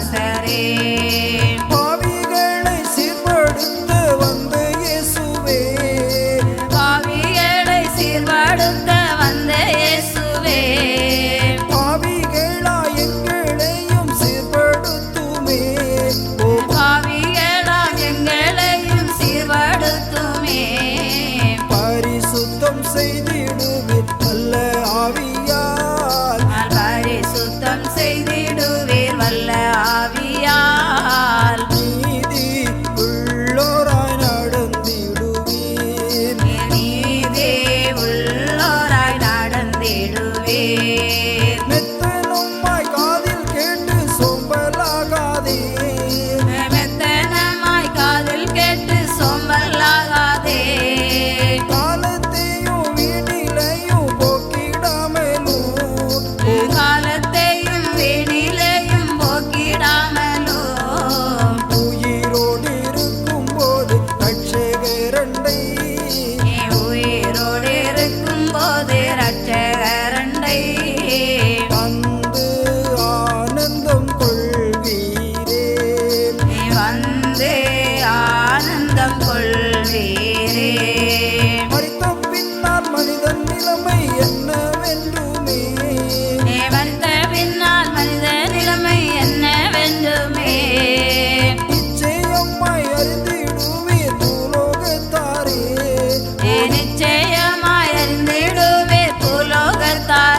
said சோம்பலாகாதே மெத்தனமாய் காதில் கேட்டு சோம்பலாகாதே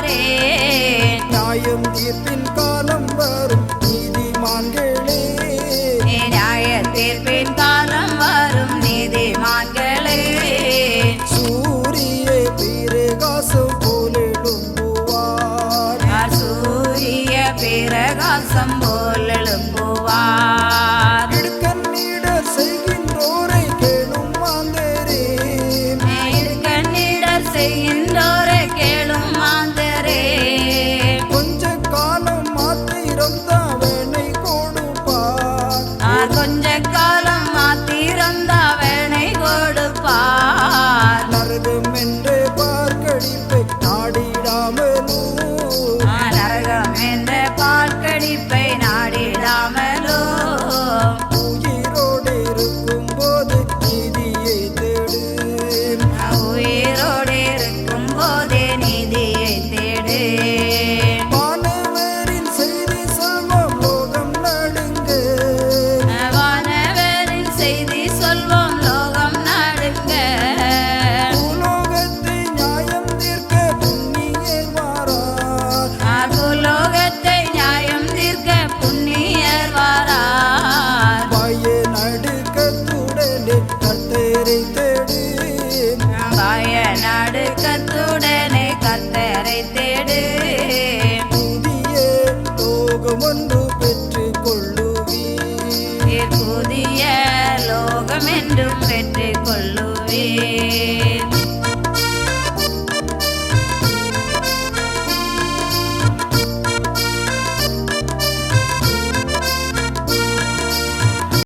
Hey.